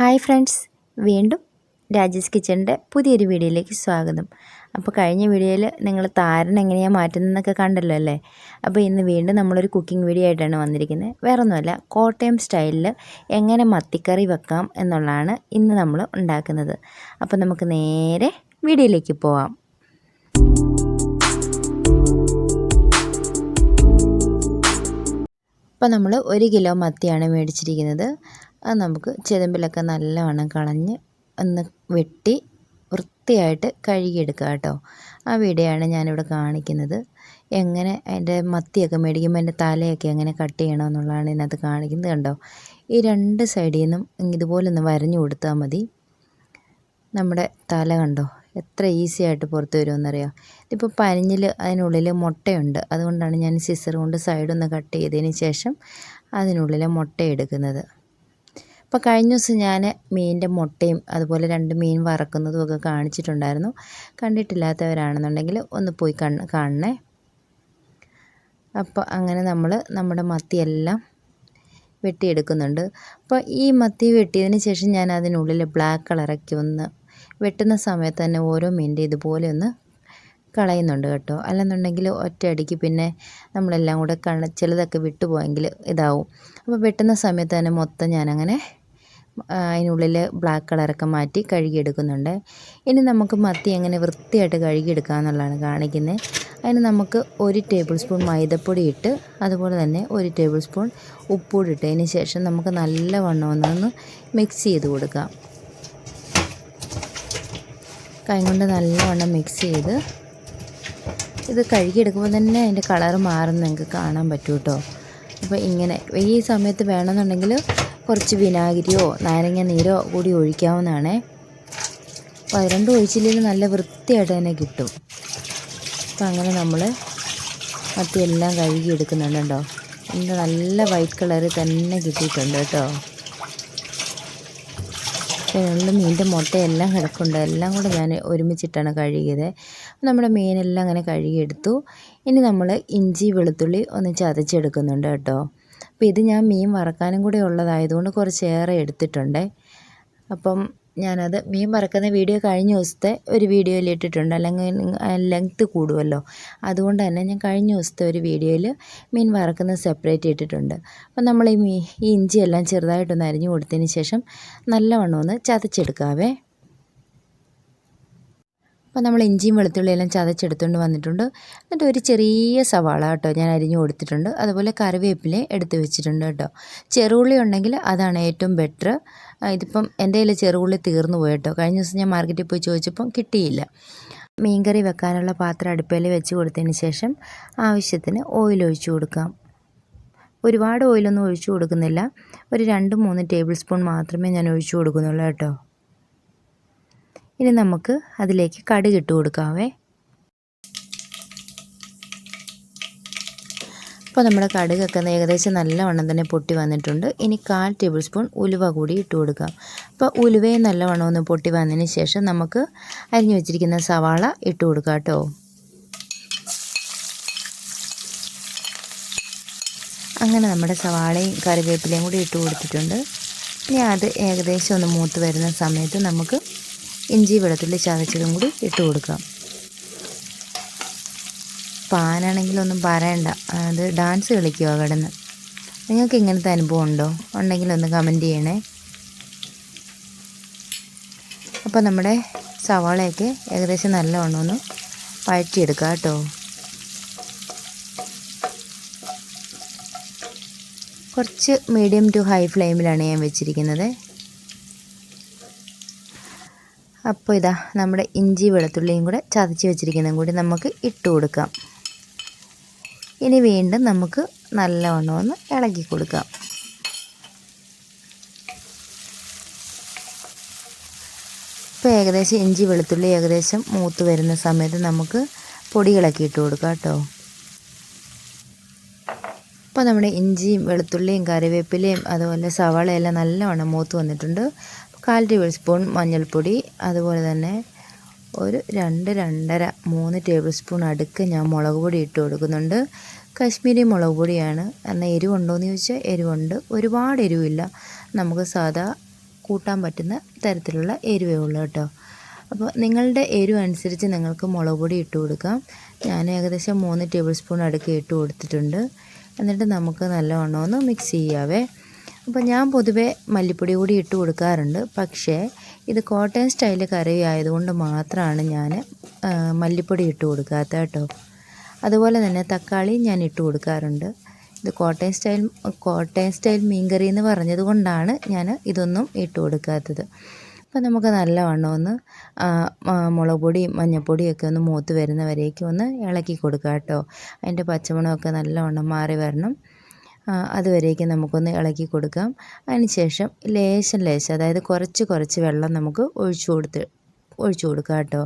Hi friends. വീണ്ടും രാജേഷ് കിച്ചണിന്റെ പുതിയൊരു വീഡിയോയിലേക്ക് സ്വാഗതം. അപ്പോൾ കഴിഞ്ഞ വീഡിയോയിൽ നിങ്ങൾ താരൻ എങ്ങനെയാണ് മാറ്റുന്നതെന്നൊക്കെ കണ്ടല്ലോ അല്ലേ? അപ്പോൾ ഇന്ന് വീണ്ടും നമ്മളൊരു കുക്കിംഗ് വീഡിയോ ആയിട്ടാണ് വന്നിരിക്കുന്നത്. വേറെ ഒന്നുമല്ല കോട്ടയം സ്റ്റൈലിൽ എങ്ങനെ മത്തിക്കറി വെക്കാം എന്നുള്ളതാണ് ഇന്ന് നമ്മൾ ഉണ്ടാക്കുന്നത്. അപ്പോൾ നമുക്ക് നേരെ വീഡിയോയിലേക്ക് പോവാം. അപ്പോൾ നമ്മൾ ഒരു കിലോ മത്തിയാണ് മേടിച്ചിരിക്കുന്നത്. അത് നമുക്ക് ചെതുമ്പിലൊക്കെ നല്ലവണ്ണം കളഞ്ഞ് ഒന്ന് വെട്ടി വൃത്തിയായിട്ട് കഴുകിയെടുക്കുക കേട്ടോ. ആ വീഡിയോയാണ് ഞാനിവിടെ കാണിക്കുന്നത്. എങ്ങനെ അതിന്റെ മത്തിയൊക്കെ മേടിക്കുമ്പോൾ അതിന്റെ തലയൊക്കെ എങ്ങനെ കട്ട് ചെയ്യണമെന്നുള്ളതാണ് ഇതിനകത്ത് കാണിക്കുന്നത് കണ്ടോ? ഈ രണ്ട് സൈഡിൽ നിന്നും ഇതുപോലെ ഒന്ന് വരഞ്ഞു കൊടുത്താൽ മതി. നമ്മുടെ തല കണ്ടോ? എത്ര ഈസി ആയിട്ട് പുറത്ത് വരുമെന്നറിയാം? ഇതിപ്പോൾ പനിഞ്ഞിൽ അതിനുള്ളിൽ മുട്ടയുണ്ട്. അതുകൊണ്ടാണ് ഞാൻ സിസർ കൊണ്ട് സൈഡൊന്ന് കട്ട് ചെയ്തതിന് ശേഷം അതിനുള്ളിലെ മുട്ട എടുക്കുന്നത്. അപ്പോൾ കഴിഞ്ഞ ദിവസം ഞാൻ മീനിന്റെ മുട്ടയും അതുപോലെ രണ്ട് മീൻ വറക്കുന്നതും ഒക്കെ കാണിച്ചിട്ടുണ്ടായിരുന്നു. കണ്ടിട്ടില്ലാത്തവരാണെന്നുണ്ടെങ്കിൽ ഒന്ന് പോയി കണ്ണ് കാണണേ. അപ്പോൾ അങ്ങനെ നമ്മൾ നമ്മുടെ മത്തിയെല്ലാം വെട്ടിയെടുക്കുന്നുണ്ട്. അപ്പോൾ ഈ മത്തി വെട്ടിയതിന് ശേഷം ഞാൻ അതിനുള്ളിൽ ബ്ലാക്ക് കളറൊക്കെ ഒന്ന് വെട്ടുന്ന സമയത്ത് തന്നെ ഓരോ മീനിന്റെ ഇതുപോലെ ഒന്ന് കളയുന്നുണ്ട് കേട്ടോ. അല്ലെന്നുണ്ടെങ്കിൽ ഒറ്റയടിക്ക് പിന്നെ നമ്മളെല്ലാം കൂടെ കണ ചിലതൊക്കെ വിട്ടുപോയെങ്കിൽ ഇതാവും. അപ്പോൾ വെട്ടുന്ന സമയത്ത് തന്നെ മൊത്തം ഞാനങ്ങനെ അതിനുള്ളിൽ ബ്ലാക്ക് കളറൊക്കെ മാറ്റി കഴുകിയെടുക്കുന്നുണ്ട്. ഇനി നമുക്ക് മത്തി എങ്ങനെ വൃത്തിയായിട്ട് കഴുകിയെടുക്കുക എന്നുള്ളതാണ് കാണിക്കുന്നത് അതിന് നമുക്ക് ഒരു ടേബിൾ സ്പൂൺ മൈദപ്പൊടി ഇട്ട് അതുപോലെ തന്നെ ഒരു ടേബിൾ സ്പൂൺ ഉപ്പൂടി ഇട്ടതിന് ശേഷം നമുക്ക് നല്ലവണ്ണം ഒന്നൊന്ന് മിക്സ് ചെയ്ത് കൊടുക്കാം. കൈ കൊണ്ട് നല്ലവണ്ണം മിക്സ് ചെയ്ത് ഇത് കഴുകിയെടുക്കുമ്പോൾ തന്നെ അതിന്റെ കളർ മാറുന്ന നിങ്ങൾക്ക് കാണാൻ പറ്റും കേട്ടോ അപ്പോൾ ഇങ്ങനെ ഈ സമയത്ത് വേണമെന്നുണ്ടെങ്കിൽ കുറച്ച് വിനാഗിരിയോ നാരങ്ങ നീരോ കൂടി ഒഴിക്കാവുന്നതാണ്. അപ്പോൾ അത് രണ്ടും ഒഴിച്ചില്ലെങ്കിൽ നല്ല വൃത്തിയായിട്ട് തന്നെ കിട്ടും. അപ്പോൾ അങ്ങനെ നമ്മൾ മത്തിയെല്ലാം കഴുകി എടുക്കുന്നുണ്ട് കേട്ടോ. എന്റെ നല്ല വൈറ്റ് കളറ് തന്നെ കിട്ടിയിട്ടുണ്ട് കേട്ടോ. അതിനുള്ള മീനിന്റെ മുട്ടയെല്ലാം കിടക്കുന്നുണ്ട് എല്ലാം കൂടെ ഞാൻ ഒരുമിച്ചിട്ടാണ് കഴുകിയത്. നമ്മുടെ മീനെല്ലാം അങ്ങനെ കഴുകിയെടുത്തു. ഇനി നമ്മൾ ഇഞ്ചി വെളുത്തുള്ളി ഒന്ന് ചതച്ചെടുക്കുന്നുണ്ട് കേട്ടോ. അപ്പോൾ ഇത് ഞാൻ മീൻ വറക്കാനും കൂടെ ഉള്ളതായതുകൊണ്ട് കുറച്ചേറെ എടുത്തിട്ടുണ്ട്. അപ്പം ഞാനത് മീൻ വറക്കുന്ന വീഡിയോ കഴിഞ്ഞ ദിവസത്തെ ഒരു വീഡിയോയിൽ ഇട്ടിട്ടുണ്ട്. അല്ലെങ്കിൽ ലെങ്ത്ത് കൂടുമല്ലോ അതുകൊണ്ട് തന്നെ ഞാൻ കഴിഞ്ഞ ദിവസത്തെ ഒരു വീഡിയോയിൽ മീൻ വറക്കുന്നത് സെപ്പറേറ്റ് ഇട്ടിട്ടുണ്ട്. അപ്പം നമ്മൾ ഈ മീ ഈ ഇഞ്ചിയെല്ലാം ചെറുതായിട്ടൊന്ന് അരിഞ്ഞു കൊടുത്തതിന് ശേഷം നല്ലവണ്ണം ഒന്ന് ചതച്ചെടുക്കാവേ. അപ്പോൾ നമ്മൾ ഇഞ്ചിയും വെളുത്തുള്ളിയെല്ലാം ചതച്ചെടുത്തുകൊണ്ട് വന്നിട്ടുണ്ട്. എന്നിട്ട് ഒരു ചെറിയ സവാള കേട്ടോ ഞാൻ അരിഞ്ഞു കൊടുത്തിട്ടുണ്ട്. അതുപോലെ കറിവേപ്പില എടുത്ത് വെച്ചിട്ടുണ്ട് കേട്ടോ. ചെറുള്ളി ഉണ്ടെങ്കിൽ അതാണ് ഏറ്റവും ബെറ്റർ ഇതിപ്പം എന്റെ കയ്യിൽ ചെറുള്ളി തീർന്നു പോയി കേട്ടോ. കഴിഞ്ഞ ദിവസം ഞാൻ മാർക്കറ്റിൽ പോയി ചോദിച്ചപ്പം കിട്ടിയില്ല. മീൻകറി വെക്കാനുള്ള പാത്രം അടുപ്പയിൽ വെച്ച് കൊടുത്തതിന് ശേഷം ആവശ്യത്തിന് ഓയിൽ ഒഴിച്ചു കൊടുക്കാം. ഒരുപാട് ഓയിലൊന്നും ഒഴിച്ചു കൊടുക്കുന്നില്ല. ഒരു രണ്ട് മൂന്ന് ടേബിൾ സ്പൂൺ മാത്രമേ ഞാൻ ഒഴിച്ചു കൊടുക്കുന്നുള്ളൂ കേട്ടോ. ഇനി നമുക്ക് അതിലേക്ക് കടുക് ഇട്ട് കൊടുക്കാവേ. അപ്പോൾ നമ്മുടെ കടുകൊക്കെ ഏകദേശം നല്ലവണ്ണം തന്നെ പൊട്ടി വന്നിട്ടുണ്ട്. ഇനി കാൽ ടേബിൾ സ്പൂൺ ഉലുവ കൂടി ഇട്ട് കൊടുക്കാം. അപ്പോൾ ഉലുവയും നല്ലവണ്ണം ഒന്ന് പൊട്ടി വന്നതിന് ശേഷം നമുക്ക് അരിഞ്ഞു വെച്ചിരിക്കുന്ന സവാള ഇട്ട് കൊടുക്കാം കേട്ടോ. അങ്ങനെ നമ്മുടെ സവാളയും കറിവേപ്പിലയും കൂടി ഇട്ട് കൊടുത്തിട്ടുണ്ട്. ഇനി അത് ഏകദേശം ഒന്ന് മൂത്ത് വരുന്ന സമയത്ത് നമുക്ക് ഇഞ്ചി വെളുത്തുള്ളി ചതച്ചതും കൂടി ഇട്ട് കൊടുക്കാം പാനാണെങ്കിലൊന്നും പറയണ്ട. അത് ഡാൻസ് കളിക്കുക കിടന്ന്. നിങ്ങൾക്ക് ഇങ്ങനത്തെ അനുഭവം ഉണ്ടോ? ഉണ്ടെങ്കിൽ ഒന്ന് കമന്റ് ചെയ്യണേ. അപ്പോൾ നമ്മുടെ സവാളയൊക്കെ ഏകദേശം നല്ലവണ്ണം ഒന്ന് വഴറ്റിയെടുക്കുക കേട്ടോ. കുറച്ച് മീഡിയം ടു ഹൈ ഫ്ലെയിമിലാണ് ഞാൻ വെച്ചിരിക്കുന്നത്. അപ്പോൾ ഇതാ നമ്മുടെ ഇഞ്ചി വെളുത്തുള്ളിയും കൂടെ ചതച്ച് വെച്ചിരിക്കുന്നതും കൂടി നമുക്ക് ഇട്ട് കൊടുക്കാം. ഇനി വീണ്ടും നമുക്ക് നല്ലവണ്ണം ഒന്ന് ഇളക്കി കൊടുക്കാം. ഇപ്പോൾ ഏകദേശം ഇഞ്ചി വെളുത്തുള്ളി ഏകദേശം മൂത്ത് വരുന്ന സമയത്ത് നമുക്ക് പൊടികളൊക്കെ ഇട്ട് കൊടുക്കാം കേട്ടോ. ഇപ്പോൾ നമ്മുടെ ഇഞ്ചിയും വെളുത്തുള്ളിയും കറിവേപ്പിലയും അതുപോലെ സവാളയെല്ലാം നല്ലവണ്ണം മൂത്ത് വന്നിട്ടുണ്ട്. കാൽ ടേബിൾ സ്പൂൺ മഞ്ഞൾപ്പൊടി അതുപോലെ തന്നെ ഒരു രണ്ട് രണ്ടര മൂന്ന് ടേബിൾ സ്പൂൺ അടുക്ക് ഞാൻ മുളക് പൊടി ഇട്ട് കൊടുക്കുന്നുണ്ട്. കാശ്മീരി മുളക് പൊടിയാണ്. എന്നാൽ എരിവുണ്ടോ എന്ന് ചോദിച്ചാൽ എരിവുണ്ട്. ഒരുപാട് എരിവില്ല. നമുക്ക് സാധാ കൂട്ടാൻ പറ്റുന്ന തരത്തിലുള്ള എരിവേ ഉള്ളൂ കേട്ടോ. അപ്പോൾ നിങ്ങളുടെ എരിവ് അനുസരിച്ച് നിങ്ങൾക്ക് മുളക് പൊടി ഇട്ട് കൊടുക്കാം. ഞാൻ ഏകദേശം മൂന്ന് ടേബിൾ സ്പൂൺ അടുക്ക് ഇട്ട് കൊടുത്തിട്ടുണ്ട്. എന്നിട്ട് നമുക്ക് നല്ലവണ്ണം ഒന്ന് മിക്സ് ചെയ്യാവേ. അപ്പോൾ ഞാൻ പൊതുവേ മല്ലിപ്പൊടി കൂടി ഇട്ട് കൊടുക്കാറുണ്ട്. പക്ഷേ ഇത് കോട്ടയം സ്റ്റൈൽ കറി ആയതുകൊണ്ട് മാത്രമാണ് ഞാൻ മല്ലിപ്പൊടി ഇട്ട് കൊടുക്കാത്ത കേട്ടോ. അതുപോലെ തന്നെ തക്കാളി ഞാൻ ഇട്ട് കൊടുക്കാറുണ്ട്. ഇത് കോട്ടയം സ്റ്റൈൽ കോട്ടയം സ്റ്റൈൽ മീൻകറി എന്ന് പറഞ്ഞത് കൊണ്ടാണ് ഞാൻ ഇതൊന്നും ഇട്ട് കൊടുക്കാത്തത്. അപ്പോൾ നമുക്ക് നല്ലവണ്ണം ഒന്ന് മുളക് പൊടിയും മഞ്ഞൾപ്പൊടിയൊക്കെ ഒന്ന് മൂത്ത് വരുന്നവരേക്കും ഒന്ന് ഇളക്കി കൊടുക്കുക കേട്ടോ. അതിന്റെ പച്ചമുളകൊക്കെ നല്ലവണ്ണം മാറി വരണം. അതുവരേക്കും നമുക്കൊന്ന് ഇളക്കി കൊടുക്കാം. അതിന് ലേശം ലേശം അതായത് കുറച്ച് കുറച്ച് വെള്ളം നമുക്ക് ഒഴിച്ചു കൊടുത്ത് ഒഴിച്ചു കൊടുക്കാം കേട്ടോ.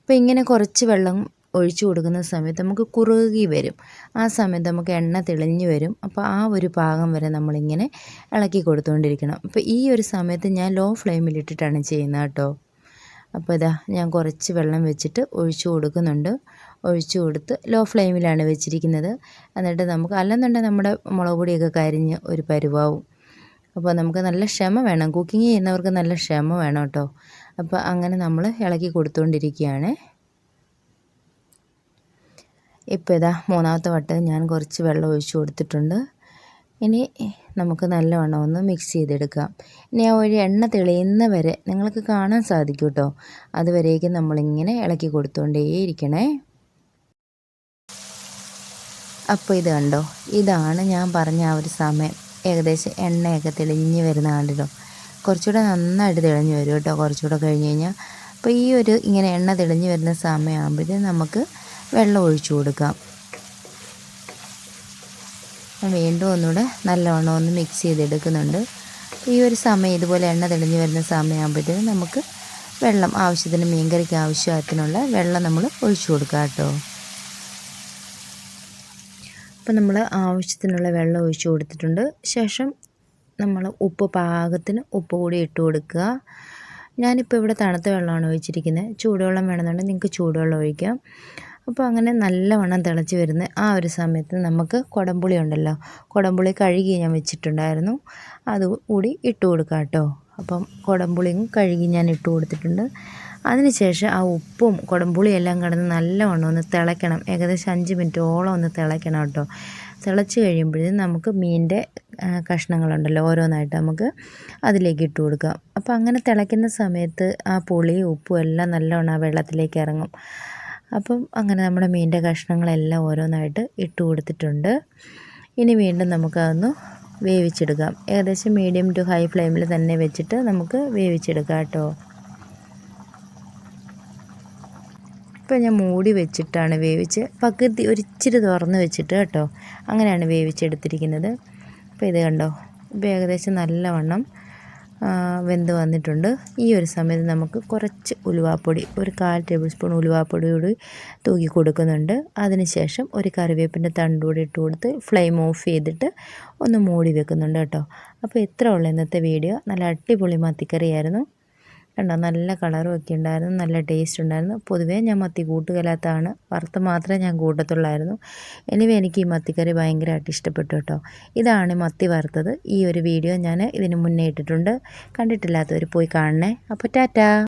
അപ്പോൾ ഇങ്ങനെ കുറച്ച് വെള്ളം ഒഴിച്ചു കൊടുക്കുന്ന സമയത്ത് നമുക്ക് കുറുകി വരും. ആ സമയത്ത് നമുക്ക് എണ്ണ തെളിഞ്ഞു വരും. അപ്പോൾ ആ ഒരു പാകം വരെ നമ്മളിങ്ങനെ ഇളക്കി കൊടുത്തുകൊണ്ടിരിക്കണം അപ്പോൾ ഈ ഒരു സമയത്ത് ഞാൻ ലോ ഫ്ലെയിമിലിട്ടിട്ടാണ് ചെയ്യുന്നത് കേട്ടോ. അപ്പോൾ ഇതാ ഞാൻ കുറച്ച് വെള്ളം വെച്ചിട്ട് ഒഴിച്ചു കൊടുക്കുന്നുണ്ട്. ഒഴിച്ചു കൊടുത്ത് ലോ ഫ്ലെയിമിലാണ് വെച്ചിരിക്കുന്നത്. എന്നിട്ട് നമുക്ക് അല്ലെന്നുണ്ടെങ്കിൽ നമ്മുടെ മുളക് പൊടിയൊക്കെ കരിഞ്ഞ് ഒരു പരുവാവും. അപ്പോൾ നമുക്ക് നല്ല ക്ഷമ വേണം. കുക്കിംഗ് ചെയ്യുന്നവർക്ക് നല്ല ക്ഷമ വേണം കേട്ടോ. അപ്പോൾ അങ്ങനെ നമ്മൾ ഇളക്കി കൊടുത്തുകൊണ്ടിരിക്കുകയാണ്. ഇപ്പോൾ ഇതാ മൂന്നാമത്തെ വട്ടം ഞാൻ കുറച്ച് വെള്ളം ഒഴിച്ചു കൊടുത്തിട്ടുണ്ട്. ഇനി നമുക്ക് നല്ലവണ്ണം ഒന്ന് മിക്സ് ചെയ്തെടുക്കാം. ഇനി ആ ഒരു എണ്ണ തെളിയുന്ന വരെ നിങ്ങൾക്ക് കാണാൻ സാധിക്കും കേട്ടോ അതുവരേക്കും നമ്മളിങ്ങനെ ഇളക്കി കൊടുത്തുകൊണ്ടേയിരിക്കണേ അപ്പോൾ ഇത് കണ്ടോ? ഇതാണ് ഞാൻ പറഞ്ഞ ആ ഒരു സമയം. ഏകദേശം എണ്ണയൊക്കെ തെളിഞ്ഞ് വരുന്ന കണ്ടല്ലോ കുറച്ചുകൂടെ നന്നായിട്ട് തെളിഞ്ഞ് വരും കേട്ടോ. കുറച്ചുകൂടെ കഴിഞ്ഞ് കഴിഞ്ഞാൽ അപ്പോൾ ഈ ഒരു ഇങ്ങനെ എണ്ണ തെളിഞ്ഞ് വരുന്ന സമയമാകുമ്പോഴത്തേക്കും നമുക്ക് വെള്ളം ഒഴിച്ചു കൊടുക്കാം. വീണ്ടും ഒന്നുകൂടെ നല്ലവണ്ണം ഒന്ന് മിക്സ് ചെയ്തെടുക്കുന്നുണ്ട്. ഈ ഒരു സമയം ഇതുപോലെ എണ്ണ തെളിഞ്ഞ് വരുന്ന സമയമാകുമ്പോഴത്തേക്കും നമുക്ക് വെള്ളം ആവശ്യത്തിന് മീൻകറിക്ക് ആവശ്യത്തിനുള്ള വെള്ളം നമ്മൾ ഒഴിച്ചു കൊടുക്കാം കേട്ടോ. അപ്പം നമ്മൾ ആവശ്യത്തിനുള്ള വെള്ളം ഒഴിച്ചു കൊടുത്തിട്ടുണ്ട്. ശേഷം നമ്മൾ ഉപ്പ് പാകത്തിന് ഉപ്പ് കൂടി ഇട്ട് കൊടുക്കുക. ഞാനിപ്പോൾ ഇവിടെ തണുത്ത വെള്ളമാണ് ഒഴിച്ചിരിക്കുന്നത്. ചൂടുവെള്ളം വേണമെന്നുണ്ടെങ്കിൽ നിങ്ങൾക്ക് ചൂടുവെള്ളം ഒഴിക്കാം. അപ്പോൾ അങ്ങനെ നല്ലവണ്ണം തിളച്ച് വരുന്ന ആ ഒരു സമയത്ത് നമുക്ക് കുടംപുളി ഉണ്ടല്ലോ. കുടംപുളി കഴുകി ഞാൻ വെച്ചിട്ടുണ്ടായിരുന്നു. അത് കൂടി ഇട്ട് കൊടുക്കാം കേട്ടോ. അപ്പം കുടംപുളിയും കഴുകി ഞാൻ ഇട്ട് കൊടുത്തിട്ടുണ്ട്. അതിനുശേഷം ആ ഉപ്പും കുടംപുളിയും എല്ലാം കിടന്ന് നല്ലവണ്ണം ഒന്ന് തിളയ്ക്കണം. ഏകദേശം അഞ്ച് മിനിറ്റോളം ഒന്ന് തിളയ്ക്കണം കേട്ടോ. തിളച്ച് കഴിയുമ്പോഴേ നമുക്ക് മീനിന്റെ കഷ്ണങ്ങളുണ്ടല്ലോ ഓരോന്നായിട്ട് നമുക്ക് അതിലേക്ക് ഇട്ട് കൊടുക്കാം. അപ്പോൾ അങ്ങനെ തിളയ്ക്കുന്ന സമയത്ത് ആ പുളിയും ഉപ്പും എല്ലാം നല്ലവണ്ണം ആ വെള്ളത്തിലേക്ക് ഇറങ്ങും. അപ്പം അങ്ങനെ നമ്മുടെ മീനിന്റെ കഷ്ണങ്ങളെല്ലാം ഓരോന്നായിട്ട് ഇട്ട് കൊടുത്തിട്ടുണ്ട്. ഇനി വീണ്ടും നമുക്കതൊന്ന് വേവിച്ചെടുക്കാം. ഏകദേശം മീഡിയം ടു ഹൈ ഫ്ലെയിമിൽ തന്നെ വെച്ചിട്ട് നമുക്ക് വേവിച്ചെടുക്കാം കേട്ടോ. ഇപ്പം ഞാൻ മൂടി വെച്ചിട്ടാണ് വേവിച്ച് പകുതി ഒരിച്ചിരി തുറന്ന് വെച്ചിട്ട് കേട്ടോ. അങ്ങനെയാണ് വേവിച്ചെടുത്തിരിക്കുന്നത്. അപ്പോൾ ഇത് കണ്ടോ? ഇപ്പോൾ ഏകദേശം നല്ലവണ്ണം വെന്ത് വന്നിട്ടുണ്ട്. ഈ ഒരു സമയത്ത് നമുക്ക് കുറച്ച് ഉലുവാപ്പൊടി ഒരു കാൽ ടേബിൾ സ്പൂൺ ഉലുവാപ്പൊടി കൂടി തൂക്കി കൊടുക്കുന്നുണ്ട്. അതിനുശേഷം ഒരു കറിവേപ്പിന്റെ തണ്ട് കൂടി ഇട്ട് കൊടുത്ത് ഫ്ലെയിം ഓഫ് ചെയ്തിട്ട് ഒന്ന് മൂടി വെക്കുന്നുണ്ട് കേട്ടോ. അപ്പോൾ ഇത്ര ഉള്ള ഇന്നത്തെ വീഡിയോ. നല്ല അടിപൊളി മത്തിക്കറിയായിരുന്നു. കണ്ടോ? നല്ല കളറും ഒക്കെ ഉണ്ടായിരുന്നു. നല്ല ടേസ്റ്റ് ഉണ്ടായിരുന്നു. പൊതുവേ ഞാൻ മത്തി കൂട്ടുകലാത്താണ് വറുത്ത് മാത്രമേ ഞാൻ കൂട്ടത്തുള്ളായിരുന്നു. എനിവേ എനിക്ക് ഈ മത്തിക്കറി ഭയങ്കരമായിട്ട് ഇഷ്ടപ്പെട്ടു കേട്ടോ. ഇതാണ് മത്തി വറുത്തത്. ഈ ഒരു വീഡിയോ ഞാൻ ഇതിന് മുന്നേ ഇട്ടിട്ടുണ്ട്. കണ്ടിട്ടില്ലാത്തവർ പോയി കാണണേ. അപ്പോൾ ടാറ്റാ!